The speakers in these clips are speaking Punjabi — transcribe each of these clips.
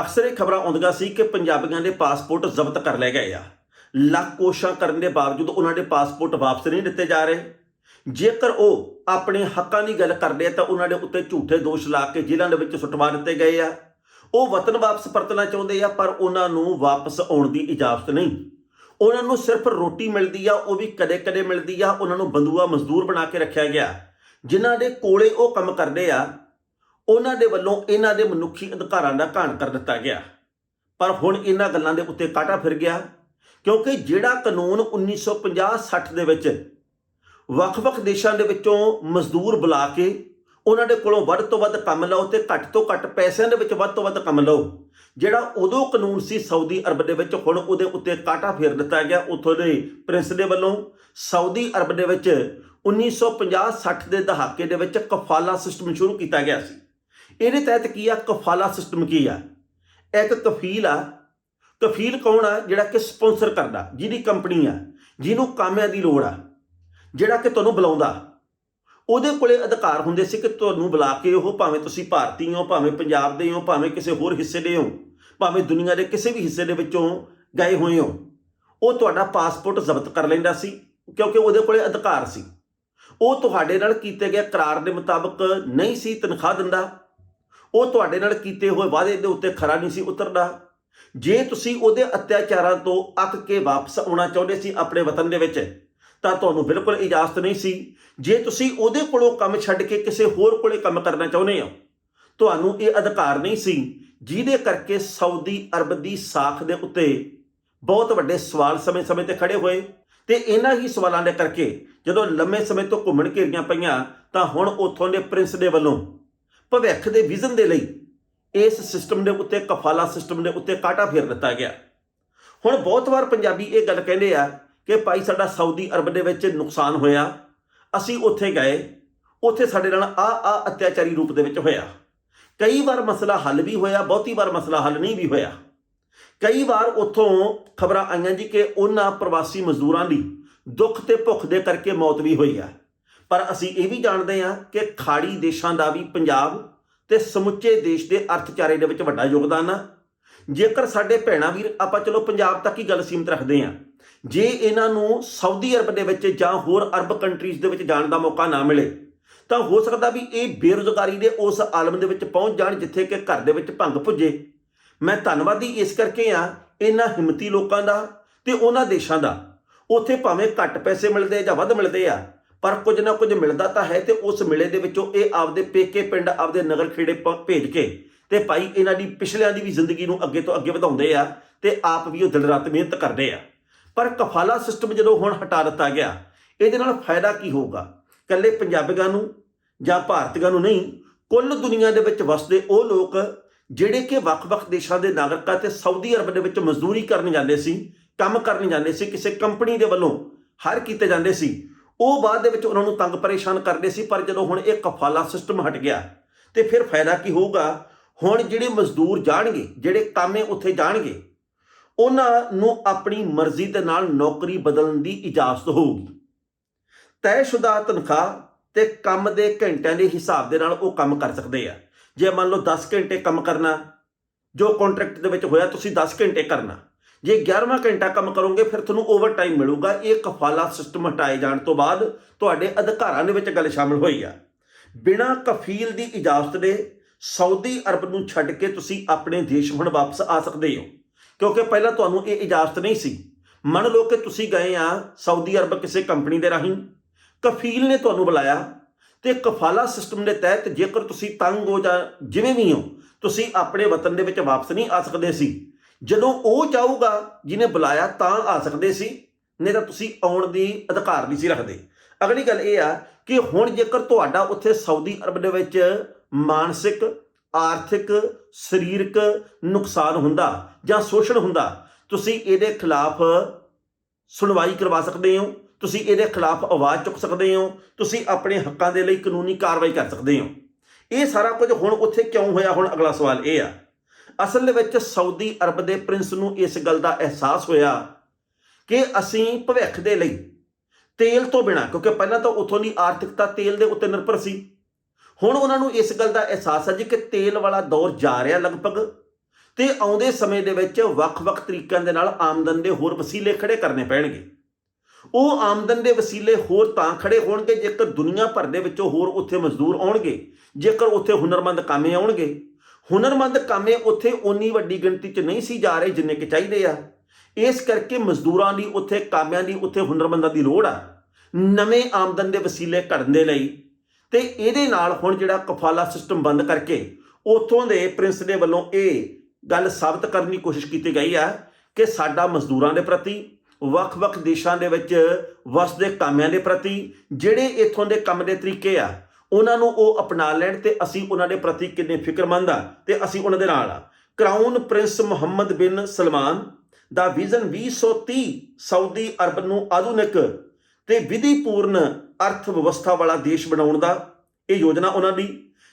ਅਕਸਰ ਇਹ ਖਬਰਾਂ ਆਉਂਦੀਆਂ ਸੀ ਕਿ ਪੰਜਾਬੀਆਂ ਦੇ ਪਾਸਪੋਰਟ ਜ਼ਬਤ ਕਰ ਲਏ ਗਏ ਆ। ਲੱਖ ਕੋਸ਼ਿਸ਼ਾਂ ਕਰਨ ਦੇ ਬਾਵਜੂਦ ਉਹਨਾਂ ਦੇ ਪਾਸਪੋਰਟ ਵਾਪਸ ਨਹੀਂ ਦਿੱਤੇ ਜਾ ਰਹੇ। ਜੇਕਰ ਉਹ ਆਪਣੇ ਹੱਕਾਂ ਦੀ ਗੱਲ ਕਰਦੇ ਆ ਤਾਂ ਉਹਨਾਂ ਦੇ ਉੱਤੇ ਝੂਠੇ ਦੋਸ਼ ਲਾ ਕੇ ਜੇਲ੍ਹਾਂ ਦੇ ਵਿੱਚ ਸੁੱਟਵਾ ਦਿੱਤੇ ਗਏ ਆ। ਉਹ ਵਤਨ ਵਾਪਸ ਪਰਤਣਾ ਚਾਹੁੰਦੇ ਆ, ਪਰ ਉਹਨਾਂ ਨੂੰ ਵਾਪਸ ਆਉਣ ਦੀ ਇਜਾਜ਼ਤ ਨਹੀਂ। ਉਹਨਾਂ ਨੂੰ ਸਿਰਫ ਰੋਟੀ ਮਿਲਦੀ ਆ, ਉਹ ਵੀ ਕਦੇ-ਕਦੇ ਮਿਲਦੀ ਆ। ਉਹਨਾਂ ਨੂੰ ਬੰਦੂਆ ਮਜ਼ਦੂਰ ਬਣਾ ਕੇ ਰੱਖਿਆ ਗਿਆ। ਜਿਨ੍ਹਾਂ ਦੇ ਕੋਲੇ ਉਹ ਕੰਮ ਕਰਦੇ ਆ ਉਹਨਾਂ ਦੇ ਵੱਲੋਂ ਇਹਨਾਂ ਦੇ ਮਨੁੱਖੀ ਅਧਿਕਾਰਾਂ ਦਾ ਘਾਣ ਕਰ ਦਿੱਤਾ ਗਿਆ। ਪਰ ਹੁਣ ਇਹਨਾਂ ਗੱਲਾਂ ਦੇ ਉੱਤੇ ਕਾਟਾ ਫਿਰ ਗਿਆ, ਕਿਉਂਕਿ ਜਿਹੜਾ ਕਾਨੂੰਨ 1950-60 ਦੇ ਵਿੱਚ ਵੱਖ-ਵੱਖ ਦੇਸ਼ਾਂ ਦੇ ਵਿੱਚੋਂ ਮਜ਼ਦੂਰ ਬੁਲਾ ਕੇ ਉਹਨਾਂ ਦੇ ਕੋਲੋਂ ਵੱਧ ਤੋਂ ਵੱਧ ਕੰਮ ਲਓ ਤੇ ਘੱਟ ਤੋਂ ਘੱਟ ਪੈਸਿਆਂ ਦੇ ਵਿੱਚ ਵੱਧ ਤੋਂ ਵੱਧ ਕੰਮ ਲਓ, ਜਿਹੜਾ ਉਦੋਂ ਕਾਨੂੰਨ ਸੀ ਸਾਊਦੀ ਅਰਬ ਦੇ ਵਿੱਚ, ਹੁਣ ਉਹਦੇ ਉੱਤੇ ਕਾਟਾ ਫੇਰ ਦਿੱਤਾ ਗਿਆ। ਉੱਥੋਂ ਦੇ ਪ੍ਰਿੰਸ ਦੇ ਵੱਲੋਂ ਸਾਊਦੀ ਅਰਬ ਦੇ ਵਿੱਚ 1950-60 ਦੇ ਦਹਾਕੇ ਦੇ ਵਿੱਚ ਕਫਾਲਾ ਸਿਸਟਮ ਸ਼ੁਰੂ ਕੀਤਾ ਗਿਆ ਸੀ। ਇਹਦੇ ਤਹਿਤ ਕੀ ਆ? ਕਫਾਲਾ ਸਿਸਟਮ ਕੀ ਆ? ਇੱਕ ਕਫੀਲ ਆ। ਕਫੀਲ ਕੌਣ ਆ? ਜਿਹੜਾ ਕਿ ਸਪਾਂਸਰ ਕਰਦਾ, ਜਿਹਦੀ ਕੰਪਨੀ ਆ, ਜਿਹਨੂੰ ਕਾਮਿਆਂ ਦੀ ਲੋੜ ਆ, ਜਿਹੜਾ ਕਿ ਤੁਹਾਨੂੰ ਬੁਲਾਉਂਦਾ। ਉਹਦੇ ਕੋਲੇ ਅਧਿਕਾਰ ਹੁੰਦੇ ਸੀ ਕਿ ਤੁਹਾਨੂੰ ਬੁਲਾ ਕੇ ਉਹ ਭਾਵੇਂ ਤੁਸੀਂ ਭਾਰਤੀ ਹੋ, ਭਾਵੇਂ ਪੰਜਾਬ ਦੇ ਹੋ, ਭਾਵੇਂ ਕਿਸੇ ਹੋਰ ਹਿੱਸੇ ਦੇ ਹੋ, ਭਾਵੇਂ ਦੁਨੀਆ ਦੇ ਕਿਸੇ ਵੀ ਹਿੱਸੇ ਦੇ ਵਿੱਚੋਂ ਗਏ ਹੋਏ ਹੋ। ਉਹ ਤੁਹਾਡਾ ਪਾਸਪੋਰਟ ਜ਼ਬਤ ਕਰ ਲੈਂਦਾ ਸੀ, ਕਿਉਂਕਿ ਉਹਦੇ ਕੋਲੇ ਅਧਿਕਾਰ ਸੀ। ਉਹ ਤੁਹਾਡੇ ਨਾਲ ਕੀਤੇ ਗਏ ਕਰਾਰ ਦੇ ਮੁਤਾਬਕ ਨਹੀਂ ਸੀ ਤਨਖਾਹ ਦਿੰਦਾ। ਉਹ ਤੁਹਾਡੇ ਨਾਲ ਕੀਤੇ ਹੋਏ ਵਾਅਦੇ ਦੇ ਉੱਤੇ ਖਰਾ ਨਹੀਂ ਸੀ ਉਤਰਦਾ। ਜੇ ਤੁਸੀਂ ਉਹਦੇ ਅਤਿਆਚਾਰਾਂ ਤੋਂ ਅੱਕ ਕੇ ਵਾਪਸ ਆਉਣਾ ਚਾਹੁੰਦੇ ਸੀ ਆਪਣੇ ਵਤਨ ਦੇ ਵਿੱਚ, ਤਾਂ ਤੁਹਾਨੂੰ ਬਿਲਕੁਲ ਇਜਾਜ਼ਤ ਨਹੀਂ ਸੀ। ਜੇ ਤੁਸੀਂ ਉਹਦੇ ਕੋਲੋਂ ਕੰਮ ਛੱਡ ਕੇ ਕਿਸੇ ਹੋਰ ਕੋਲੇ ਕੰਮ ਕਰਨਾ ਚਾਹੁੰਦੇ ਹੋ, ਤੁਹਾਨੂੰ ਇਹ ਅਧਿਕਾਰ ਨਹੀਂ ਸੀ, ਜਿਹਦੇ ਕਰਕੇ ਸਾਊਦੀ ਅਰਬ ਦੀ ਸਾਖ ਦੇ ਉੱਤੇ ਬਹੁਤ ਵੱਡੇ ਸਵਾਲ ਸਮੇਂ-ਸਮੇਂ ਤੇ ਖੜੇ ਹੋਏ। ਤੇ ਇਹਨਾਂ ਹੀ ਸਵਾਲਾਂ ਦੇ ਕਰਕੇ ਜਦੋਂ ਲੰਮੇ ਸਮੇਂ ਤੋਂ ਘੁੰਮਣ ਘੇਰੀਆਂ ਪਈਆਂ, ਤਾਂ ਹੁਣ ਉੱਥੋਂ ਦੇ ਪ੍ਰਿੰਸ ਦੇ ਵੱਲੋਂ ਭਵਿੱਖ ਦੇ ਵਿਜ਼ਨ ਦੇ ਲਈ ਇਸ ਸਿਸਟਮ ਦੇ ਉੱਤੇ ਕਫਾਲਾ ਸਿਸਟਮ ਦੇ ਉੱਤੇ ਕਾਟਾ ਫੇਰ ਦਿੱਤਾ ਗਿਆ। ਹੁਣ ਬਹੁਤ ਵਾਰ ਪੰਜਾਬੀ ਇਹ ਗੱਲ ਕਹਿੰਦੇ ਆ ਕਿ ਭਾਈ ਸਾਡਾ ਸਾਊਦੀ ਅਰਬ ਦੇ ਵਿੱਚ ਨੁਕਸਾਨ ਹੋਇਆ, ਅਸੀਂ ਉੱਥੇ ਗਏ, ਉੱਥੇ ਸਾਡੇ ਨਾਲ ਆ ਆ ਅਤਿਆਚਾਰੀ ਰੂਪ ਦੇ ਵਿੱਚ ਹੋਇਆ। ਕਈ ਵਾਰ ਮਸਲਾ ਹੱਲ ਵੀ ਹੋਇਆ, ਬਹੁਤੀ ਵਾਰ ਮਸਲਾ ਹੱਲ ਨਹੀਂ ਵੀ ਹੋਇਆ। ਕਈ ਵਾਰ ਉੱਥੋਂ ਖਬਰਾਂ ਆਈਆਂ ਜੀ ਕਿ ਉਹਨਾਂ ਪ੍ਰਵਾਸੀ ਮਜ਼ਦੂਰਾਂ ਦੀ ਦੁੱਖ ਤੇ ਭੁੱਖ ਦੇ ਕਰਕੇ ਮੌਤ ਵੀ ਹੋਈ ਆ। ਪਰ ਅਸੀਂ ਇਹ ਵੀ ਜਾਣਦੇ ਹਾਂ ਕਿ ਖਾੜੀ ਦੇਸ਼ਾਂ ਦਾ ਵੀ ਪੰਜਾਬ ਤੇ ਸਮੁੱਚੇ ਦੇਸ਼ ਦੇ ਅਰਥਚਾਰੇ ਦੇ ਵਿੱਚ ਵੱਡਾ ਯੋਗਦਾਨ ਆ। ਜੇਕਰ ਸਾਡੇ ਭੈਣਾ ਵੀਰ, ਆਪਾਂ ਚਲੋ ਪੰਜਾਬ ਤੱਕ ਹੀ ਗੱਲ ਸੀਮਤ ਰੱਖਦੇ ਹਾਂ। ਜੇ ਇਹਨਾਂ ਨੂੰ ਸਾਊਦੀ ਅਰਬ ਦੇ ਵਿੱਚ ਜਾਂ ਹੋਰ ਅਰਬ ਕੰਟਰੀਜ਼ ਦੇ ਵਿੱਚ ਜਾਣ ਦਾ ਮੌਕਾ ਨਾ ਮਿਲੇ, ਤਾਂ ਹੋ ਸਕਦਾ ਵੀ ਇਹ ਬੇਰੁਜ਼ਗਾਰੀ ਦੇ ਉਸ ਆਲਮ ਦੇ ਵਿੱਚ ਪਹੁੰਚ ਜਾਣ ਜਿੱਥੇ ਕਿ ਘਰ ਦੇ ਵਿੱਚ ਭੰਗ ਪੁੱਜੇ। ਮੈਂ ਧੰਨਵਾਦੀ ਇਸ ਕਰਕੇ ਆ ਇਹਨਾਂ ਹਿੰਮਤੀ ਲੋਕਾਂ ਦਾ ਤੇ ਉਹਨਾਂ ਦੇਸ਼ਾਂ ਦਾ। ਉੱਥੇ ਭਾਵੇਂ ਘੱਟ ਪੈਸੇ ਮਿਲਦੇ ਜਾਂ ਵੱਧ ਮਿਲਦੇ ਆ ਪਰ ਕੁਝ ਨਾ ਕੁਝ ਮਿਲਦਾ ਤਾਂ ਹੈ ਤੇ ਉਸ ਮਿਲੇ ਦੇ ਵਿੱਚੋਂ ਇਹ ਆਪਦੇ ਪੇਕੇ ਪਿੰਡ, ਆਪਦੇ ਨਗਰ ਖੇੜੇ ਪ- ਭੇਜ ਕੇ ਤੇ ਭਾਈ ਇਹਨਾਂ ਦੀ ਪਿਛਲਿਆਂ ਦੀ ਵੀ ਜ਼ਿੰਦਗੀ ਨੂੰ ਅੱਗੇ ਤੋਂ ਅੱਗੇ ਵਧਾਉਂਦੇ ਆ ਤੇ ਆਪ ਵੀ ਉਹ ਦਿਨ ਰਾਤ ਮਿਹਨਤ ਕਰਦੇ ਆ। ਪਰ ਕਫਾਲਾ ਸਿਸਟਮ ਜਦੋਂ ਹੁਣ ਹਟਾ ਦਿੱਤਾ ਗਿਆ, ਇਹਦੇ ਨਾਲ ਫਾਇਦਾ ਕੀ ਹੋਊਗਾ? ਕੱਲੇ ਪੰਜਾਬੀਆਂ ਨੂੰ ਜਾਂ ਭਾਰਤੀਆਂ ਨੂੰ ਨਹੀਂ, ਕੁੱਲ ਦੁਨੀਆ ਦੇ ਵਿੱਚ ਵਸਦੇ ਉਹ ਲੋਕ ਜਿਹੜੇ ਕਿ ਵੱਖ-ਵੱਖ ਦੇਸ਼ਾਂ ਦੇ ਨਾਗਰਿਕਾਂ ਤੇ ਸਾਊਦੀ ਅਰਬ ਦੇ ਵਿੱਚ ਮਜ਼ਦੂਰੀ ਕਰਨ ਜਾਂਦੇ ਸੀ, ਕੰਮ ਕਰਨ ਜਾਂਦੇ ਸੀ, ਕਿਸੇ ਕੰਪਨੀ ਦੇ ਵੱਲੋਂ ਹਰ ਕੀਤੇ ਜਾਂਦੇ ਸੀ ਉਹ ਬਾਅਦ ਦੇ ਵਿੱਚ ਉਹਨਾਂ ਨੂੰ ਤੰਗ ਪਰੇਸ਼ਾਨ ਕਰਦੇ ਸੀ, ਪਰ ਜਦੋਂ ਹੁਣ ਇਹ ਕਫਾਲਾ ਸਿਸਟਮ ਹਟ ਗਿਆ, ਤੇ ਫਿਰ ਫਾਇਦਾ ਕੀ ਹੋਊਗਾ? ਹੁਣ ਜਿਹੜੇ ਮਜ਼ਦੂਰ ਜਾਣਗੇ, ਜਿਹੜੇ ਕਾਮੇ ਉੱਥੇ ਜਾਣਗੇ, ਉਹਨਾਂ ਨੂੰ ਆਪਣੀ ਮਰਜ਼ੀ ਦੇ ਨਾਲ ਨੌਕਰੀ ਬਦਲਣ ਦੀ ਇਜਾਜ਼ਤ ਹੋਊਗੀ। ਤੈਅਸ਼ੁਦਾ ਤਨਖਾਹ ਤੇ ਕੰਮ ਦੇ ਘੰਟਿਆਂ ਦੇ ਹਿਸਾਬ ਦੇ ਨਾਲ ਉਹ ਕੰਮ ਕਰ ਸਕਦੇ ਆ। ਜੇ ਮੰਨ ਲਓ 10 ਘੰਟੇ ਕੰਮ ਕਰਨਾ, ਜੋ ਕੰਟਰੈਕਟ ਦੇ ਵਿੱਚ ਹੋਇਆ, ਤੁਸੀਂ 10 ਘੰਟੇ ਕਰਨਾ। ਜੇ 11ਵਾਂ ਘੰਟਾ ਕੰਮ ਕਰੋਗੇ, ਫਿਰ ਤੁਹਾਨੂੰ ਓਵਰ ਟਾਈਮ ਮਿਲੂਗਾ। ਇਹ ਕਫਾਲਾ ਸਿਸਟਮ ਹਟਾਏ ਜਾਣ ਤੋਂ ਬਾਅਦ ਤੁਹਾਡੇ ਅਧਿਕਾਰਾਂ ਦੇ ਵਿੱਚ ਗੱਲ ਸ਼ਾਮਲ ਹੋਈ ਆ। ਬਿਨਾਂ ਕਫੀਲ ਦੀ ਇਜਾਜ਼ਤ ਦੇ ਸਾਊਦੀ ਅਰਬ ਨੂੰ ਛੱਡ ਕੇ ਤੁਸੀਂ ਆਪਣੇ ਦੇਸ਼ ਹੁਣ ਵਾਪਸ ਆ ਸਕਦੇ ਹੋ। ਕਿਉਂਕਿ ਪਹਿਲਾਂ ਤੁਹਾਨੂੰ ਇਹ ਇਜਾਜ਼ਤ ਨਹੀਂ ਸੀ। ਮੰਨ ਲਓ ਕਿ ਤੁਸੀਂ ਗਏ ਆ ਸਾਊਦੀ ਅਰਬ ਕਿਸੇ ਕੰਪਨੀ ਦੇ ਰਾਹੀਂ। ਕਫੀਲ ਨੇ ਤੁਹਾਨੂੰ ਬੁਲਾਇਆ ਤੇ ਕਫਾਲਾ ਸਿਸਟਮ ਦੇ ਤਹਿਤ ਜੇਕਰ ਤੁਸੀਂ ਤੰਗ ਹੋ ਜਾਂ ਜਿਵੇਂ ਵੀ ਹੋ, ਤੁਸੀਂ ਆਪਣੇ ਵਤਨ ਦੇ ਵਿੱਚ ਵਾਪਸ ਨਹੀਂ ਆ ਸਕਦੇ ਸੀ। ਜਦੋਂ ਉਹ ਚਾਹੂਗਾ ਜਿਹਨੇ ਬੁਲਾਇਆ ਤਾਂ ਆ ਸਕਦੇ ਸੀ, ਨਹੀਂ ਤਾਂ ਤੁਸੀਂ ਆਉਣ ਦੀ ਅਧਿਕਾਰ ਨਹੀਂ ਸੀ ਰੱਖਦੇ। ਅਗਲੀ ਗੱਲ ਇਹ ਆ ਕਿ ਹੁਣ ਜੇਕਰ ਤੁਹਾਡਾ ਉੱਥੇ ਸਾਊਦੀ ਅਰਬ ਦੇ ਵਿੱਚ ਮਾਨਸਿਕ, ਆਰਥਿਕ, ਸਰੀਰਕ ਨੁਕਸਾਨ ਹੁੰਦਾ ਜਾਂ ਸ਼ੋਸ਼ਣ ਹੁੰਦਾ, ਤੁਸੀਂ ਇਹਦੇ ਖਿਲਾਫ ਸੁਣਵਾਈ ਕਰਵਾ ਸਕਦੇ ਹੋ, ਤੁਸੀਂ ਇਹਦੇ ਖਿਲਾਫ ਆਵਾਜ਼ ਚੁੱਕ ਸਕਦੇ ਹੋ, ਤੁਸੀਂ ਆਪਣੇ ਹੱਕਾਂ ਦੇ ਲਈ ਕਾਨੂੰਨੀ ਕਾਰਵਾਈ ਕਰ ਸਕਦੇ ਹੋ। ਇਹ ਸਾਰਾ ਕੁਝ ਹੁਣ ਉੱਥੇ ਕਿਉਂ ਹੋਇਆ? ਹੁਣ ਅਗਲਾ ਸਵਾਲ ਇਹ ਆ ਅਸਲ ਦੇ ਵਿੱਚ ਸਾਊਦੀ ਅਰਬ ਦੇ ਪ੍ਰਿੰਸ ਨੂੰ ਇਸ ਗੱਲ ਦਾ ਅਹਿਸਾਸ ਹੋਇਆ ਕਿ ਅਸੀਂ ਭਵਿੱਖ ਦੇ ਲਈ ਤੇਲ ਤੋਂ ਬਿਨਾ, ਕਿਉਂਕਿ ਪਹਿਲਾਂ ਤਾਂ ਉਥੋਂ ਦੀ ਆਰਥਿਕਤਾ ਤੇਲ ਦੇ ਉੱਤੇ ਨਿਰਭਰ ਸੀ। ਹੁਣ ਉਹਨਾਂ ਨੂੰ ਇਸ ਗੱਲ ਦਾ ਅਹਿਸਾਸ ਹੈ ਜੀ ਕਿ ਤੇਲ ਵਾਲਾ ਦੌਰ ਜਾ ਰਿਹਾ ਲਗਭਗ ਤੇ ਆਉਂਦੇ ਸਮੇਂ ਦੇ ਵਿੱਚ ਵੱਖ-ਵੱਖ ਤਰੀਕਿਆਂ ਦੇ ਨਾਲ ਆਮਦਨ ਦੇ ਹੋਰ ਵਸੀਲੇ ਖੜੇ ਕਰਨੇ ਪੈਣਗੇ। ਉਹ ਆਮਦਨ ਦੇ ਵਸੀਲੇ ਹੋਰ ਤਾਂ ਖੜੇ ਹੋਣਗੇ ਜੇਕਰ ਦੁਨੀਆ ਭਰ ਦੇ ਵਿੱਚੋਂ ਹੋਰ ਉੱਥੇ ਮਜ਼ਦੂਰ ਆਉਣਗੇ, ਜੇਕਰ ਉੱਥੇ ਹੁਨਰਮੰਦ ਕਾਮੇ ਆਉਣਗੇ। ਹੁਨਰਮੰਦ ਕਾਮੇ ਉੱਥੇ ਓਨੀ ਵੱਡੀ ਗਿਣਤੀ 'ਚ ਨਹੀਂ ਸੀ ਜਾ ਰਹੇ ਜਿੰਨੇ ਕਿ ਚਾਹੀਦੇ ਆ। ਇਸ ਕਰਕੇ ਮਜ਼ਦੂਰਾਂ ਦੀ ਉੱਥੇ, ਕਾਮਿਆਂ ਦੀ ਉੱਥੇ ਹੁਨਰਮੰਦਾਂ ਦੀ ਲੋੜ ਆ। ਨਵੇਂ ਆਮਦਨ ਦੇ ਵਸੀਲੇ ਘੜਨ ਦੇ ਲਈ ਤੇ ਇਹਦੇ ਨਾਲ ਹੁਣ ਜਿਹੜਾ ਕਫਾਲਾ ਸਿਸਟਮ ਬੰਦ ਕਰਕੇ ਉਥੋਂ ਦੇ ਪ੍ਰਿੰਸ ਦੇ ਵੱਲੋਂ ਇਹ ਗੱਲ ਸਾਬਤ ਕਰਨ ਦੀ ਕੋਸ਼ਿਸ਼ ਕੀਤੀ ਗਈ ਆ ਕਿ ਸਾਡਾ ਮਜ਼ਦੂਰਾਂ ਦੇ ਪ੍ਰਤੀ, ਵੱਖ-ਵੱਖ ਦੇਸ਼ਾਂ ਦੇ ਵਿੱਚ ਵਸਦੇ ਕਾਮਿਆਂ ਦੇ ਪ੍ਰਤੀ, ਜਿਹੜੇ ਇਥੋਂ ਦੇ ਕੰਮ ਦੇ ਤਰੀਕੇ ਆ ਉਹਨਾਂ ਨੂੰ ਉਹ ਅਪਣਾ ਲੈਣ ਤੇ ਅਸੀਂ ਉਹਨਾਂ ਦੇ ਪ੍ਰਤੀ ਕਿੰਨੇ ਫਿਕਰਮੰਦ ਆ ਤੇ ਅਸੀਂ ਉਹਨਾਂ ਦੇ ਨਾਲ ਆ। Crown prince Mohammed bin Salman ਦਾ ਵਿਜ਼ਨ 2030 ਸਾਊਦੀ ਅਰਬ ਨੂੰ ਆਧੁਨਿਕ ਤੇ ਵਿਧੀਪੂਰਨ ਅਰਥ ਵਿਵਸਥਾ ਵਾਲਾ ਦੇਸ਼ ਬਣਾਉਣ ਦਾ ਇਹ ਯੋਜਨਾ ਉਹਨਾਂ ਦੀ।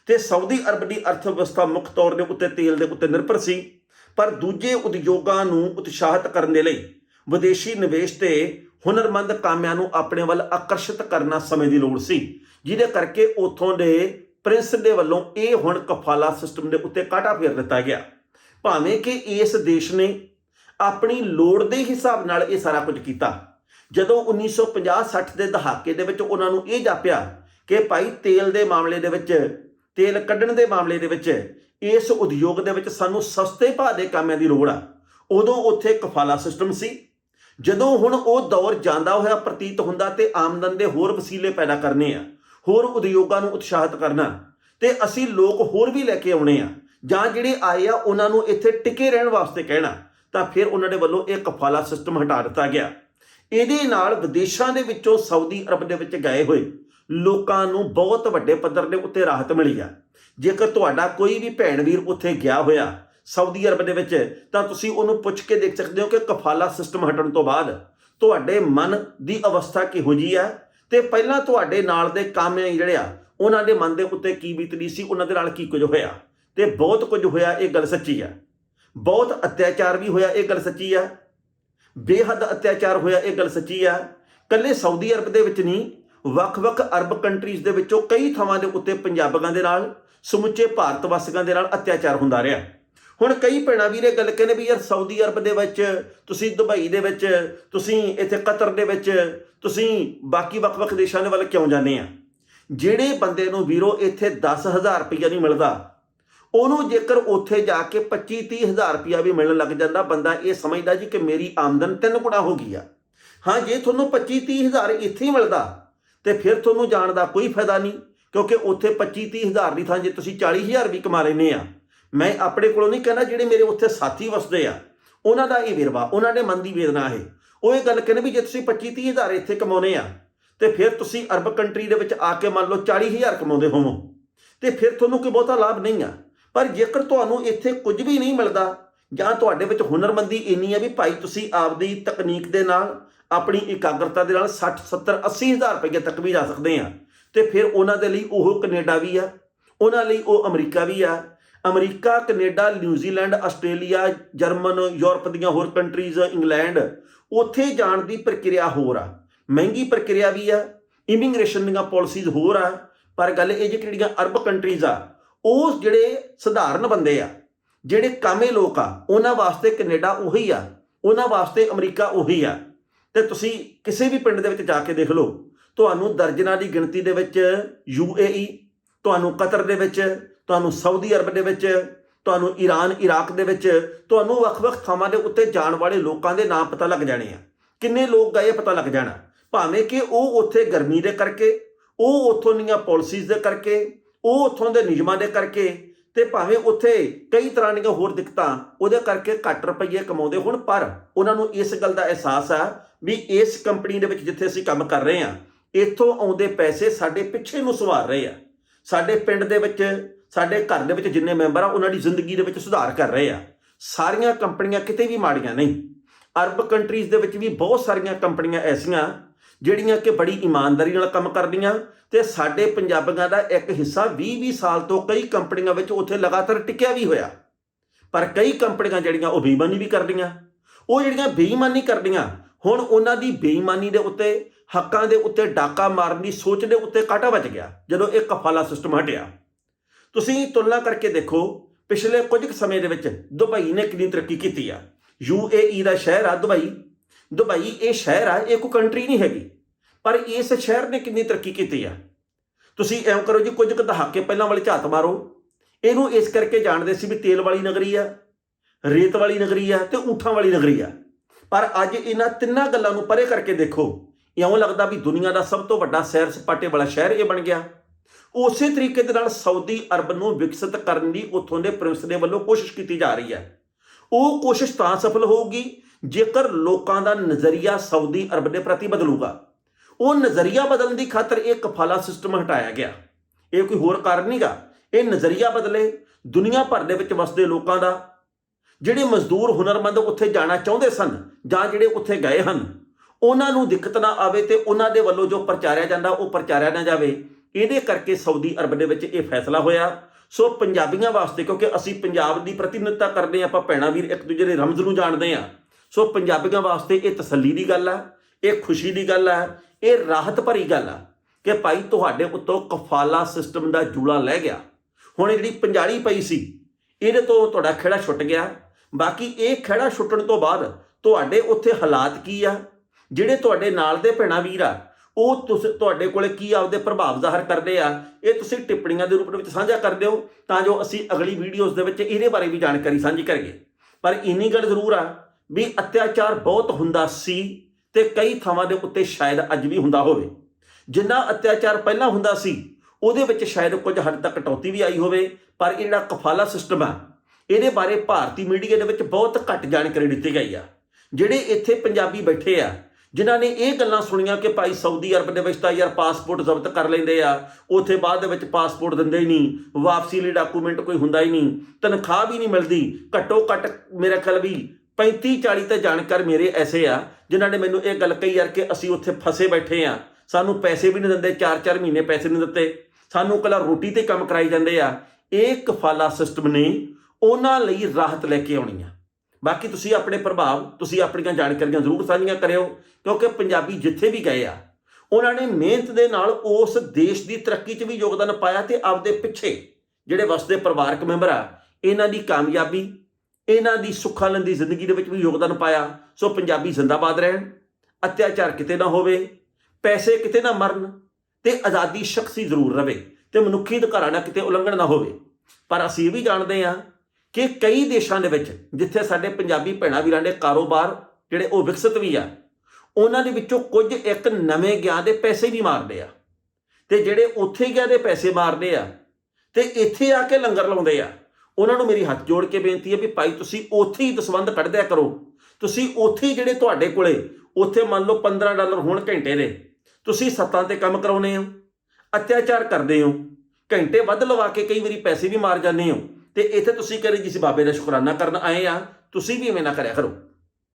ਤੇ ਸਾਊਦੀ ਅਰਬ ਦੀ ਅਰਥ ਵਿਵਸਥਾ ਮੁੱਖ ਤੌਰ ਦੇ ਉੱਤੇ ਤੇਲ ਦੇ ਉੱਤੇ ਨਿਰਭਰ ਸੀ, ਪਰ ਦੂਜੇ ਉਦਯੋਗਾਂ ਨੂੰ ਉਤਸ਼ਾਹਿਤ ਕਰਨ ਦੇ ਲਈ ਵਿਦੇਸ਼ੀ ਨਿਵੇਸ਼ ਤੇ ਹੁਨਰਮੰਦ ਕਾਮਿਆਂ ਨੂੰ ਆਪਣੇ ਵੱਲ ਆਕਰਸ਼ਿਤ ਕਰਨਾ ਸਮੇਂ ਦੀ ਲੋੜ ਸੀ। ਜਿਹਦੇ ਕਰਕੇ ਉਥੋਂ ਦੇ ਪ੍ਰਿੰਸ ਦੇ ਵੱਲੋਂ ਇਹ ਹੁਣ ਕਫਾਲਾ ਸਿਸਟਮ ਦੇ ਉੱਤੇ ਕਾਟਾ ਫੇਰ ਦਿੱਤਾ ਗਿਆ। ਭਾਵੇਂ ਕਿ ਇਸ ਦੇਸ਼ ਨੇ ਆਪਣੀ ਲੋੜ ਦੇ ਹਿਸਾਬ ਨਾਲ ਇਹ ਸਾਰਾ ਕੁਝ ਕੀਤਾ। ਜਦੋਂ 1950-60 ਦੇ ਦਹਾਕੇ ਦੇ ਵਿੱਚ ਉਹਨਾਂ ਨੂੰ ਇਹ ਜਾਪਿਆ ਕਿ ਭਾਈ ਤੇਲ ਦੇ ਮਾਮਲੇ ਦੇ ਵਿੱਚ, ਤੇਲ ਕੱਢਣ ਦੇ ਮਾਮਲੇ ਦੇ ਵਿੱਚ, ਇਸ ਉਦਯੋਗ ਦੇ ਵਿੱਚ ਸਾਨੂੰ ਸਸਤੇ ਭਾਅ ਦੇ ਕਾਮਿਆਂ ਦੀ ਲੋੜ ਆ। ਉਦੋਂ ਉੱਥੇ ਕਫਾਲਾ ਸਿਸਟਮ ਸੀ। ਜਦੋਂ ਹੁਣ ਉਹ ਦੌਰ ਜਾਂਦਾ ਹੋਇਆ ਪ੍ਰਤੀਤ ਹੁੰਦਾ ਤੇ ਆਮਦਨ ਦੇ ਹੋਰ ਵਸੀਲੇ ਪੈਦਾ ਕਰਨੇ ਆ। ਹੋਰ ਉਦਯੋਗਾਂ ਨੂੰ ਉਤਸ਼ਾਹਿਤ ਕਰਨਾ। ਤੇ ਅਸੀਂ ਲੋਕ ਹੋਰ ਵੀ ਲੈ ਕੇ ਆਉਣੇ ਆ। ਜਾਂ ਜਿਹੜੇ ਆਏ ਆ, ਉਹਨਾਂ ਨੂੰ ਇੱਥੇ ਟਿਕੇ ਰਹਿਣ ਵਾਸਤੇ ਕਹਿਣਾ, ਤਾਂ ਫਿਰ ਉਹਨਾਂ ਦੇ ਵੱਲੋਂ ਇਹ ਕਫਾਲਾ ਸਿਸਟਮ ਹਟਾ ਦਿੱਤਾ ਗਿਆ। ਇਹਦੇ ਨਾਲ ਵਿਦੇਸ਼ਾਂ ਦੇ ਵਿੱਚੋਂ ਸਾਊਦੀ ਅਰਬ ਦੇ ਵਿੱਚ ਗਏ ਹੋਏ ਲੋਕਾਂ ਨੂੰ ਬਹੁਤ ਵੱਡੇ ਪੱਧਰ ਦੇ ਉੱਤੇ ਰਾਹਤ ਮਿਲੀ ਆ। ਜੇਕਰ ਤੁਹਾਡਾ ਕੋਈ ਵੀ ਭੈਣ ਵੀਰ ਉੱਥੇ ਗਿਆ ਹੋਇਆ ਸਾਊਦੀ ਅਰਬ ਦੇ ਵਿੱਚ, ਤਾਂ ਤੁਸੀਂ ਉਹਨੂੰ ਪੁੱਛ ਕੇ ਦੇਖ ਸਕਦੇ ਹੋ ਕਿ ਕਫਾਲਾ ਸਿਸਟਮ ਹਟਣ ਤੋਂ ਬਾਅਦ ਤੁਹਾਡੇ ਮਨ ਦੀ ਅਵਸਥਾ ਕਿਹੋ ਜੀ ਹੈ ਤੇ ਪਹਿਲਾਂ ਤੁਹਾਡੇ ਨਾਲ ਦੇ ਕੰਮ ਜਿਹੜੇ ਆ, ਉਹਨਾਂ ਦੇ ਮਨ ਦੇ ਉੱਤੇ ਕੀ ਬੀਤਦੀ ਸੀ, ਉਹਨਾਂ ਦੇ ਨਾਲ ਕੀ ਕੁਝ ਹੋਇਆ? ਤੇ ਬਹੁਤ ਕੁਝ ਹੋਇਆ, ਇਹ ਗੱਲ ਸੱਚੀ ਆ। ਬਹੁਤ ਅਤਿਆਚਾਰ ਵੀ ਹੋਇਆ, ਇਹ ਗੱਲ ਸੱਚੀ ਆ। ਬੇਹੱਦ ਅਤਿਆਚਾਰ ਹੋਇਆ, ਇਹ ਗੱਲ ਸੱਚੀ ਆ। ਕੱਲੇ ਸਾਊਦੀ ਅਰਬ ਦੇ ਵਿੱਚ ਨਹੀਂ, ਵੱਖ-ਵੱਖ ਅਰਬ ਕੰਟਰੀਜ਼ ਦੇ ਵਿੱਚੋਂ ਕਈ ਥਾਵਾਂ ਦੇ ਉੱਤੇ ਪੰਜਾਬੀਆਂ ਦੇ ਨਾਲ, ਸਮੁੱਚੇ ਭਾਰਤ ਵਾਸੀਆਂ ਦੇ ਨਾਲ ਅਤਿਆਚਾਰ ਹੁੰਦਾ ਰਿਹਾ। ਹੁਣ ਕਈ ਭੈਣਾਂ ਵੀਰੇ ਗੱਲ ਕਹਿੰਦੇ ਵੀ ਯਾਰ ਸਾਊਦੀ ਅਰਬ ਦੇ ਵਿੱਚ, ਤੁਸੀਂ ਦੁਬਈ ਦੇ ਵਿੱਚ, ਤੁਸੀਂ ਇੱਥੇ ਕਤਰ ਦੇ ਵਿੱਚ, ਤੁਸੀਂ ਬਾਕੀ ਵੱਖ-ਵੱਖ ਦੇਸ਼ਾਂ ਦੇ ਵੱਲ ਕਿਉਂ ਜਾਂਦੇ ਆ? ਜਿਹੜੇ ਬੰਦੇ ਨੂੰ ਵੀਰੋ ਇੱਥੇ 10000 ਰੁਪਈਆ ਨਹੀਂ ਮਿਲਦਾ, ਉਹਨੂੰ ਜੇਕਰ ਉੱਥੇ ਜਾ ਕੇ 25 30000 ਰੁਪਈਆ ਵੀ ਮਿਲਣ ਲੱਗ ਜਾਂਦਾ, ਬੰਦਾ ਇਹ ਸਮਝਦਾ ਜੀ ਕਿ ਮੇਰੀ ਆਮਦਨ ਤਿੰਨ ਗੁਣਾ ਹੋ ਗਈ ਆ। ਹਾਂ, ਜੇ ਤੁਹਾਨੂੰ 25 30000 ਇੱਥੇ ਹੀ ਮਿਲਦਾ, ਤੇ ਫਿਰ ਤੁਹਾਨੂੰ ਜਾਣ ਦਾ ਕੋਈ ਫਾਇਦਾ ਨਹੀਂ, ਕਿਉਂਕਿ ਉੱਥੇ 25 30000 ਦੀ ਥਾਂ ਜੇ ਤੁਸੀਂ 40000 ਵੀ ਕਮਾ ਲੈਨੇ ਆ ਮੈਂ ਆਪਣੇ ਕੋਲੋਂ ਨਹੀਂ ਕਹਿੰਦਾ ਜਿਹੜੇ ਮੇਰੇ ਉੱਥੇ ਸਾਥੀ ਵਸਦੇ ਆ। ਉਹਨਾਂ ਦਾ ਇਹ ਵਿਰਵਾ, ਉਹਨਾਂ ਨੇ ਮਨ ਦੀ ਵੇਦਨਾ ਹੈ ਉਹ ਇਹ ਗੱਲ ਕਹਿੰਦੇ ਵੀ ਜੇ ਤੁਸੀਂ 25 30000 ਇੱਥੇ ਕਮਾਉਨੇ ਆ, ਤੇ ਫਿਰ ਤੁਸੀਂ ਅਰਬ ਕੰਟਰੀ ਦੇ ਵਿੱਚ ਆ ਕੇ ਮੰਨ ਲਓ 40000 ਕਮਾਉਂਦੇ ਹੋਵੋ। ਤੇ ਫਿਰ ਤੁਹਾਨੂੰ ਕੋਈ ਬਹੁਤਾ ਲਾਭ ਨਹੀਂ ਆ। ਪਰ ਜੇਕਰ ਤੁਹਾਨੂੰ ਇੱਥੇ ਕੁਝ ਵੀ ਨਹੀਂ ਮਿਲਦਾ, ਜਾਂ ਤੁਹਾਡੇ ਵਿੱਚ ਹੁਨਰਮੰਦੀ ਇੰਨੀ ਆ ਵੀ ਭਾਈ ਤੁਸੀਂ ਆਪਦੀ ਤਕਨੀਕ ਦੇ ਨਾਲ, ਆਪਣੀ ਇਕਾਗਰਤਾ ਦੇ ਨਾਲ 60 70 80 ਹਜ਼ਾਰ ਰੁਪਏ ਤੱਕ ਵੀ ਜਾ ਸਕਦੇ ਆ। ਤੇ ਫਿਰ ਉਹਨਾਂ ਦੇ ਲਈ ਉਹ ਕੈਨੇਡਾ ਵੀ ਆ, ਉਹਨਾਂ ਲਈ ਉਹ ਅਮਰੀਕਾ ਵੀ ਆ America, Canada, New Zealand, Australia, German, Europe ਦੀਆਂ ਹੋਰ ਕੰਟਰੀਜ਼, ਇੰਗਲੈਂਡ, ਉੱਥੇ ਜਾਣ ਦੀ ਪ੍ਰਕਿਰਿਆ ਹੋਰ ਆ। ਮਹਿੰਗੀ ਪ੍ਰਕਿਰਿਆ ਵੀ ਆ, ਇਮੀਗ੍ਰੇਸ਼ਨ ਦੀਆਂ ਪਾਲਿਸੀਜ਼ ਹੋਰ ਆ, ਪਰ ਗੱਲ ਇਹ ਜੇ ਜਿਹੜੀਆਂ ਅਰਬ ਕੰਟਰੀਜ਼ ਆ, ਉਹ ਜਿਹੜੇ ਸਧਾਰਨ ਬੰਦੇ ਆ, ਜਿਹੜੇ ਕਾਮੇ ਲੋਕ ਆ, ਉਹਨਾਂ ਵਾਸਤੇ ਕੈਨੇਡਾ ਉਹੀ ਆ, ਉਹਨਾਂ ਵਾਸਤੇ ਅਮਰੀਕਾ ਉਹੀ ਆ। ਤੇ ਤੁਸੀਂ ਕਿਸੇ ਵੀ ਪਿੰਡ ਦੇ ਵਿੱਚ ਜਾ ਕੇ ਦੇਖ ਲਓ, ਤੁਹਾਨੂੰ ਦਰਜਨਾਂ ਦੀ ਗਿਣਤੀ ਦੇ ਵਿੱਚ ਯੂਏਈ ਤੁਹਾਨੂੰ ਕਤਰ ਦੇ ਵਿੱਚ ਤੁਹਾਨੂੰ ਸਾਊਦੀ ਅਰਬ ਦੇ ਵਿੱਚ, ਤੁਹਾਨੂੰ ਈਰਾਨ ਇਰਾਕ ਦੇ ਵਿੱਚ, ਤੁਹਾਨੂੰ ਵੱਖ-ਵੱਖ ਥਾਵਾਂ ਦੇ ਉੱਤੇ ਜਾਣ ਵਾਲੇ ਲੋਕਾਂ ਦੇ ਨਾਮ ਪਤਾ ਲੱਗ ਜਾਣੇ ਆ। ਕਿੰਨੇ ਲੋਕ ਗਏ ਪਤਾ ਲੱਗ ਜਾਣਾ। ਭਾਵੇਂ ਕਿ ਉਹ ਉੱਥੇ ਗਰਮੀ ਦੇ ਕਰਕੇ, ਉਹ ਉੱਥੋਂ ਦੀਆਂ ਪਾਲਿਸੀਜ਼ ਦੇ ਕਰਕੇ, ਉਹ ਉੱਥੋਂ ਦੇ ਨਿਯਮਾਂ ਦੇ ਕਰਕੇ ਤੇ ਭਾਵੇਂ ਉੱਥੇ ਕਈ ਤਰ੍ਹਾਂ ਦੀਆਂ ਹੋਰ ਦਿੱਕਤਾਂ, ਉਹਦੇ ਕਰਕੇ ਘੱਟ ਰੁਪਈਏ ਕਮਾਉਂਦੇ ਹੁਣ, ਪਰ ਉਹਨਾਂ ਨੂੰ ਇਸ ਗੱਲ ਦਾ ਅਹਿਸਾਸ ਆ ਵੀ ਇਸ ਕੰਪਨੀ ਦੇ ਵਿੱਚ ਜਿੱਥੇ ਅਸੀਂ ਕੰਮ ਕਰ ਰਹੇ ਹਾਂ ਇੱਥੋਂ ਆਉਂਦੇ ਪੈਸੇ ਸਾਡੇ ਪਿੱਛੇ ਨੂੰ ਸਵਾਰ ਰਹੇ ਆ। ਸਾਡੇ ਪਿੰਡ ਦੇ ਵਿੱਚ ਸਾਡੇ ਘਰ ਦੇ ਵਿੱਚ ਜਿੰਨੇ ਮੈਂਬਰ ਆ, ਉਹਨਾਂ ਦੀ ਜ਼ਿੰਦਗੀ ਦੇ ਵਿੱਚ ਸੁਧਾਰ ਕਰ ਰਹੇ ਆ। ਸਾਰੀਆਂ ਕੰਪਨੀਆਂ ਕਿਤੇ ਵੀ ਮਾੜੀਆਂ ਨਹੀਂ। ਅਰਬ ਕੰਟਰੀਜ਼ ਦੇ ਵਿੱਚ ਵੀ ਬਹੁਤ ਸਾਰੀਆਂ ਕੰਪਨੀਆਂ ਐਸੀਆਂ ਜਿਹੜੀਆਂ ਕਿ ਬੜੀ ਇਮਾਨਦਾਰੀ ਨਾਲ ਕੰਮ ਕਰਦੀਆਂ ਤੇ ਸਾਡੇ ਪੰਜਾਬੀਆਂ ਦਾ ਇੱਕ ਹਿੱਸਾ 20-20 ਸਾਲ ਤੋਂ ਕਈ ਕੰਪਨੀਆਂ ਵਿੱਚ ਉੱਥੇ ਲਗਾਤਾਰ ਟਿਕਿਆ ਵੀ ਹੋਇਆ। ਪਰ ਕਈ ਕੰਪਨੀਆਂ ਜਿਹੜੀਆਂ ਉਹ ਬੇਈਮਾਨੀ ਵੀ ਕਰਦੀਆਂ। ਉਹ ਜਿਹੜੀਆਂ ਬੇਈਮਾਨੀ ਕਰਦੀਆਂ, ਹੁਣ ਉਹਨਾਂ ਦੀ ਬੇਈਮਾਨੀ ਦੇ ਉੱਤੇ, ਹੱਕਾਂ ਦੇ ਉੱਤੇ ਡਾਕਾ ਮਾਰਨ ਦੀ ਸੋਚ ਦੇ ਉੱਤੇ ਕਾਟਾ ਵੱਜ ਗਿਆ, ਜਦੋਂ ਇਹ ਕਫਾਲਾ ਸਿਸਟਮ ਹਟਿਆ। ਤੁਸੀਂ ਤੁਲਨਾ ਕਰਕੇ ਦੇਖੋ, ਪਿਛਲੇ ਕੁਝ ਕੁ ਸਮੇਂ ਦੇ ਵਿੱਚ ਦੁਬਈ ਨੇ ਕਿੰਨੀ ਤਰੱਕੀ ਕੀਤੀ ਆ। ਯੂਏਈ ਦਾ ਸ਼ਹਿਰ ਆ ਦੁਬਈ। ਦੁਬਈ ਇਹ ਸ਼ਹਿਰ ਆ, ਇਹ ਕੋਈ ਕੰਟਰੀ ਨਹੀਂ ਹੈਗੀ। ਪਰ ਇਸ ਸ਼ਹਿਰ ਨੇ ਕਿੰਨੀ ਤਰੱਕੀ ਕੀਤੀ ਆ। ਤੁਸੀਂ ਐਂ ਕਰੋ ਜੀ, ਕੁਝ ਕੁ ਦਹਾਕੇ ਪਹਿਲਾਂ ਵਾਲੇ ਝਾਤ ਮਾਰੋ। ਇਹਨੂੰ ਇਸ ਕਰਕੇ ਜਾਣਦੇ ਸੀ ਵੀ ਤੇਲ ਵਾਲੀ ਨਗਰੀ ਆ, ਰੇਤ ਵਾਲੀ ਨਗਰੀ ਆ ਤੇ ਊਠਾਂ ਵਾਲੀ ਨਗਰੀ ਆ। ਪਰ ਅੱਜ ਇਹਨਾਂ ਤਿੰਨਾਂ ਗੱਲਾਂ ਨੂੰ ਪਰੇ ਕਰਕੇ ਦੇਖੋ, ਇਉਂ ਲੱਗਦਾ ਵੀ ਦੁਨੀਆ ਦਾ ਸਭ ਤੋਂ ਵੱਡਾ ਸੈਰ ਸਪਾਟੇ ਵਾਲਾ ਸ਼ਹਿਰ ਇਹ ਬਣ ਗਿਆ। ਉਸੇ ਤਰੀਕੇ ਦੇ ਨਾਲ ਸਾਊਦੀ ਅਰਬ ਨੂੰ ਵਿਕਸਿਤ ਕਰਨ ਦੀ ਉੱਥੋਂ ਦੇ ਪ੍ਰਿੰਸ ਦੇ ਵੱਲੋਂ ਕੋਸ਼ਿਸ਼ ਕੀਤੀ ਜਾ ਰਹੀ ਹੈ। ਉਹ ਕੋਸ਼ਿਸ਼ ਤਾਂ ਸਫਲ ਹੋਊਗੀ, ਜੇਕਰ ਲੋਕਾਂ ਦਾ ਨਜ਼ਰੀਆ ਸਾਊਦੀ ਅਰਬ ਦੇ ਪ੍ਰਤੀ ਬਦਲੂਗਾ। ਉਹ ਨਜ਼ਰੀਆ ਬਦਲਣ ਦੀ ਖਾਤਰ ਇਹ ਕਫਾਲਾ ਸਿਸਟਮ ਹਟਾਇਆ ਗਿਆ। ਇਹ ਕੋਈ ਹੋਰ ਕਾਰਨ ਨਹੀਂਗਾ ਇਹ ਨਜ਼ਰੀਆ ਬਦਲੇ ਦੁਨੀਆ ਭਰ ਦੇ ਵਿੱਚ ਵਸਦੇ ਲੋਕਾਂ ਦਾ, ਜਿਹੜੇ ਮਜ਼ਦੂਰ ਹੁਨਰਮੰਦ ਉੱਥੇ ਜਾਣਾ ਚਾਹੁੰਦੇ ਸਨ ਜਾਂ ਜਿਹੜੇ ਉੱਥੇ ਗਏ ਹਨ, ਉਹਨਾਂ ਨੂੰ ਦਿੱਕਤ ਨਾ ਆਵੇ ਤੇ ਉਹਨਾਂ ਦੇ ਵੱਲੋਂ ਜੋ ਪ੍ਰਚਾਰਿਆ ਜਾਂਦਾ ਉਹ ਪ੍ਰਚਾਰਿਆ ਨਾ ਜਾਵੇ। ਇਹਦੇ ਕਰਕੇ ਸਾਊਦੀ ਅਰਬ ਦੇ ਵਿੱਚ ਇਹ ਫੈਸਲਾ ਹੋਇਆ। ਸੋ ਪੰਜਾਬੀਆਂ ਵਾਸਤੇ, ਕਿਉਂਕਿ ਅਸੀਂ ਪੰਜਾਬ ਦੀ ਪ੍ਰਤੀਨਿਧਤਾ ਕਰਦੇ ਹਾਂ, ਆਪਾਂ ਭੈਣਾ ਵੀਰ ਇੱਕ ਦੂਜੇ ਦੇ ਰਮਜ਼ ਨੂੰ ਜਾਣਦੇ ਹਾਂ। ਸੋ ਪੰਜਾਬੀਆਂ ਵਾਸਤੇ ਇਹ ਤਸੱਲੀ ਦੀ ਗੱਲ ਆ, ਇਹ ਖੁਸ਼ੀ ਦੀ ਗੱਲ ਆ, ਇਹ ਰਾਹਤ ਭਰੀ ਗੱਲ ਆ ਕਿ ਭਾਈ ਤੁਹਾਡੇ ਉੱਤੋਂ ਕਫਾਲਾ ਸਿਸਟਮ ਦਾ ਜੂਲਾ ਲੈ ਗਿਆ। ਹੁਣ ਜਿਹੜੀ ਪੰਜਾਲੀ ਪਈ ਸੀ, ਇਹਦੇ ਤੋਂ ਤੁਹਾਡਾ ਖੇੜਾ ਛੁੱਟ ਗਿਆ। ਬਾਕੀ ਇਹ ਖੇੜਾ ਛੁੱਟਣ ਤੋਂ ਬਾਅਦ ਤੁਹਾਡੇ ਉੱਥੇ ਹਾਲਾਤ ਕੀ ਆ? ਜਿਹੜੇ ਤੁਹਾਡੇ ਨਾਲ ਦੇ ਭੈਣਾ ਵੀਰ ਆ ਉਹ ਤੁਸੀਂ, ਤੁਹਾਡੇ ਕੋਲੇ ਕੀ ਆਪਦੇ ਪ੍ਰਭਾਵ ਜ਼ਾਹਰ ਕਰਦੇ ਆ, ਇਹ ਤੁਸੀਂ ਟਿੱਪਣੀਆਂ ਦੇ ਰੂਪ ਵਿੱਚ ਸਾਂਝਾ ਕਰ ਦਿਓ, ਤਾਂ ਜੋ ਅਸੀਂ ਅਗਲੀ ਵੀਡੀਓਜ਼ ਦੇ ਵਿੱਚ ਇਹਦੇ ਬਾਰੇ ਵੀ ਜਾਣਕਾਰੀ ਸਾਂਝੀ ਕਰੀਏ। ਪਰ ਇੰਨੀ ਗੱਲ ਜ਼ਰੂਰ ਆ ਵੀ ਅਤਿਆਚਾਰ ਬਹੁਤ ਹੁੰਦਾ ਸੀ ਤੇ ਕਈ ਥਾਵਾਂ ਦੇ ਉੱਤੇ ਸ਼ਾਇਦ ਅੱਜ ਵੀ ਹੁੰਦਾ ਹੋਵੇ। ਜਿੰਨਾ ਅਤਿਆਚਾਰ ਪਹਿਲਾਂ ਹੁੰਦਾ ਸੀ, ਉਹਦੇ ਵਿੱਚ ਸ਼ਾਇਦ ਕੁਝ ਹੱਦ ਤੱਕ ਕਟੌਤੀ ਵੀ ਆਈ ਹੋਵੇ, ਪਰ ਇਹ ਜਿਹੜਾ ਕਫਾਲਾ ਸਿਸਟਮ ਆ, ਇਹਦੇ ਬਾਰੇ ਭਾਰਤੀ ਮੀਡੀਆ ਦੇ ਵਿੱਚ ਬਹੁਤ ਘੱਟ ਜਾਣਕਾਰੀ ਦਿੱਤੀ ਗਈ ਆ। ਜਿਹੜੇ ਇੱਥੇ ਪੰਜਾਬੀ ਬੈਠੇ ਆ ਜਿਨ੍ਹਾਂ ਨੇ ਇਹ ਗੱਲਾਂ ਸੁਣੀਆਂ ਕਿ ਭਾਈ ਸਾਊਦੀ ਅਰਬ ਦੇ ਵਿੱਚ ਤਾਂ ਯਾਰ ਪਾਸਪੋਰਟ ਜ਼ਬਤ ਕਰ ਲੈਂਦੇ ਆ, ਉੱਥੇ ਬਾਅਦ ਦੇ ਵਿੱਚ ਪਾਸਪੋਰਟ ਦਿੰਦੇ ਹੀ ਨਹੀਂ, ਵਾਪਸੀ ਲਈ ਡਾਕੂਮੈਂਟ ਕੋਈ ਹੁੰਦਾ ਹੀ ਨਹੀਂ, ਤਨਖਾਹ ਵੀ ਨਹੀਂ ਮਿਲਦੀ, ਘੱਟੋ ਘੱਟ ਮੇਰਾ ਖਿਆਲ ਵੀ 35 40 ਤੇ ਜਾਣਕਾਰ ਮੇਰੇ ਐਸੇ ਆ, ਜਿਨ੍ਹਾਂ ਨੇ ਮੈਨੂੰ ਇਹ ਗੱਲ ਕਹੀ ਯਾਰ ਕਿ ਅਸੀਂ ਉੱਥੇ ਫਸੇ ਬੈਠੇ ਆ, ਸਾਨੂੰ ਪੈਸੇ ਵੀ ਨਹੀਂ ਦਿੰਦੇ 4-4 ਮਹੀਨੇ ਪੈਸੇ ਨਹੀਂ ਦਿੱਤੇ, ਸਾਨੂੰ ਕੱਲਾ ਰੋਟੀ ਤੇ ਕੰਮ ਕਰਾਈ ਜਾਂਦੇ ਆ, ਇਹ ਕਫਾਲਾ ਸਿਸਟਮ ਨੇ ਉਹਨਾਂ ਲਈ ਰਾਹਤ ਲੈ ਕੇ ਆਉਣੀ ਆ। ਬਾਕੀ ਤੁਸੀਂ ਆਪਣੇ ਪ੍ਰਭਾਵ, ਤੁਸੀਂ ਆਪਣੀਆਂ ਜਾਣਕਾਰੀਆਂ ਜ਼ਰੂਰ ਸਾਂਝੀਆਂ ਕਰਿਓ, ਕਿਉਂਕਿ ਪੰਜਾਬੀ ਜਿੱਥੇ ਵੀ ਗਏ ਆ, ਉਹਨਾਂ ਨੇ ਮਿਹਨਤ ਦੇ ਨਾਲ ਉਸ ਦੇਸ਼ ਦੀ ਤਰੱਕੀ 'ਚ ਵੀ ਯੋਗਦਾਨ ਪਾਇਆ ਤੇ ਆਪਦੇ ਪਿੱਛੇ ਜਿਹੜੇ ਵਸਦੇ ਪਰਿਵਾਰਕ ਮੈਂਬਰ ਆ, ਇਹਨਾਂ ਦੀ ਕਾਮਯਾਬੀ, ਇਹਨਾਂ ਦੀ ਸੁੱਖਾਂ ਦੀ ਜ਼ਿੰਦਗੀ ਦੇ ਵਿੱਚ ਵੀ ਯੋਗਦਾਨ ਪਾਇਆ, ਸੋ ਪੰਜਾਬੀ ਜ਼ਿੰਦਾਬਾਦ ਰਹਿਣ, ਅਤਿਆਚਾਰ ਕਿਤੇ ਨਾ ਹੋਵੇ, ਪੈਸੇ ਕਿਤੇ ਨਾ ਮਰਨ ਤੇ ਆਜ਼ਾਦੀ ਸ਼ਖਸੀ ਜ਼ਰੂਰ ਰਵੇ ਤੇ ਮਨੁੱਖੀ ਅਧਿਕਾਰਾਂ ਦਾ ਕਿਤੇ ਉਲੰਘਣ ਨਾ ਹੋਵੇ। ਪਰ ਅਸੀਂ ਇਹ ਵੀ ਜਾਣਦੇ ਹਾਂ ਕਿ ਕਈ ਦੇਸ਼ਾਂ ਦੇ ਵਿੱਚ ਜਿੱਥੇ ਸਾਡੇ ਪੰਜਾਬੀ ਭੈਣਾਂ ਵੀਰਾਂ ਦੇ ਕਾਰੋਬਾਰ ਜਿਹੜੇ ਉਹ ਵਿਕਸਿਤ ਵੀ ਆ, ਉਹਨਾਂ ਦੇ ਵਿੱਚੋਂ ਕੁਝ ਇੱਕ ਨਵੇਂ ਗਿਆ ਦੇ ਪੈਸੇ ਵੀ ਮਾਰਦੇ ਆ। ਤੇ ਜਿਹੜੇ ਉੱਥੇ ਗਿਆ ਦੇ ਪੈਸੇ ਮਾਰਦੇ ਆ ਤੇ ਇੱਥੇ ਆ ਕੇ ਲੰਗਰ ਲਾਉਂਦੇ ਆ, ਉਹਨਾਂ ਨੂੰ ਮੇਰੀ ਹੱਥ ਜੋੜ ਕੇ ਬੇਨਤੀ ਹੈ ਵੀ ਭਾਈ ਤੁਸੀਂ ਉੱਥੇ ਹੀ ਦਸਵੰਧ ਕੱਢਦਿਆ ਕਰੋ। ਤੁਸੀਂ ਉੱਥੇ ਹੀ ਜਿਹੜੇ ਤੁਹਾਡੇ ਕੋਲੇ, ਉੱਥੇ ਮੰਨ ਲਓ 15 ਡਾਲਰ ਹੋਣ ਘੰਟੇ ਦੇ, ਤੁਸੀਂ ਸੱਤਾਂ ਤੇ ਕੰਮ ਕਰਾਉਨੇ ਹੋ, ਅਤਿਆਚਾਰ ਕਰਦੇ ਹੋ, ਘੰਟੇ ਵੱਧ ਲਵਾ ਕੇ ਕਈ ਵਾਰੀ ਪੈਸੇ ਵੀ ਮਾਰ ਜਾਂਦੇ ਹੋ। ਤੇ ਇੱਥੇ ਤੁਸੀਂ ਕਰੇ ਜਿਸ ਬਾਬੇ ਦਾ ਸ਼ੁਕਰਾਨਾ ਕਰਨ ਆਏ ਆ? ਤੁਸੀਂ ਵੀ ਐਵੇਂ ਨਾ ਕਰਿਆ ਕਰੋ।